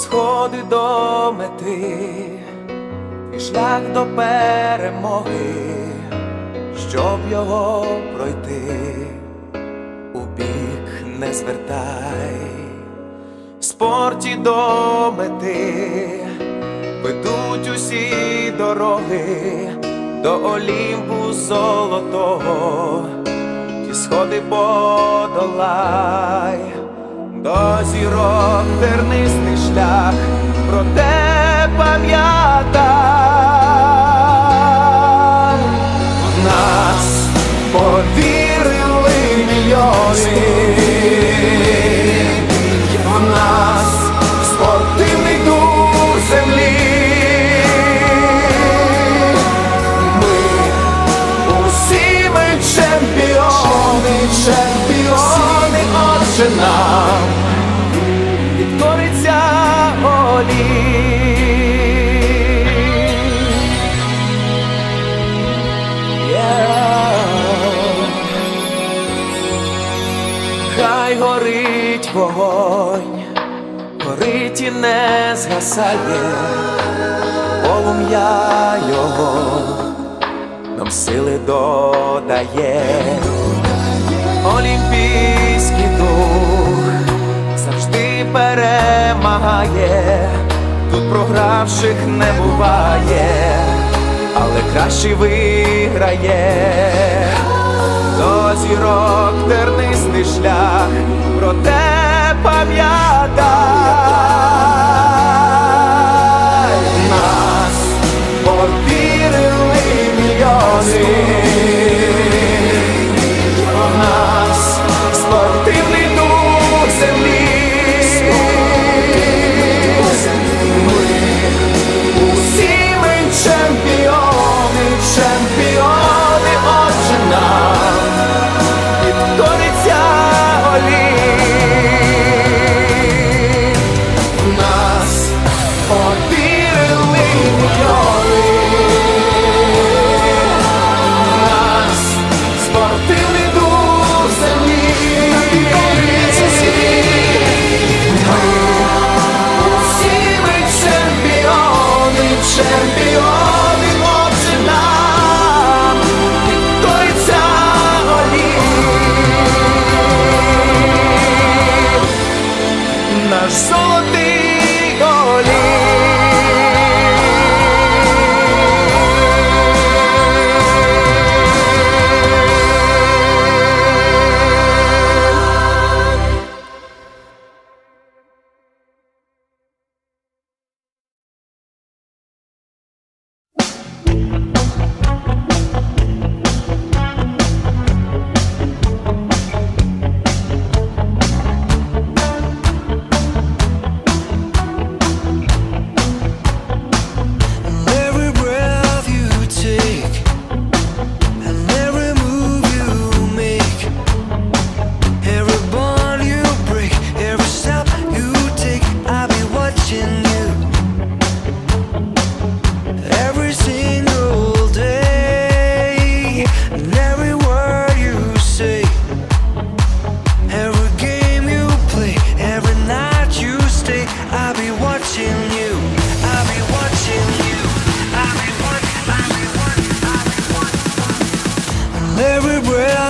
сходи до мети, і шлях до перемоги, щоб його пройти, у бік не звертай, спорті до мети ведуть усі дороги. До Олімпу золотого, ті сходи подолай, до зірок тернистий шлях, проте пам'ятай, в нас повірили мільйони, в нас спортивний дух землі. Ми усі ми чемпіони, чемпіони, отже нам. Хай горить вогонь, горить і не згасає, полум'я його нам сили додає, олімпійський перемагає, тут програвших не буває, але кращий виграє. До зірок тернистий шлях, проте пам'ятай нас повірили мільйони. where I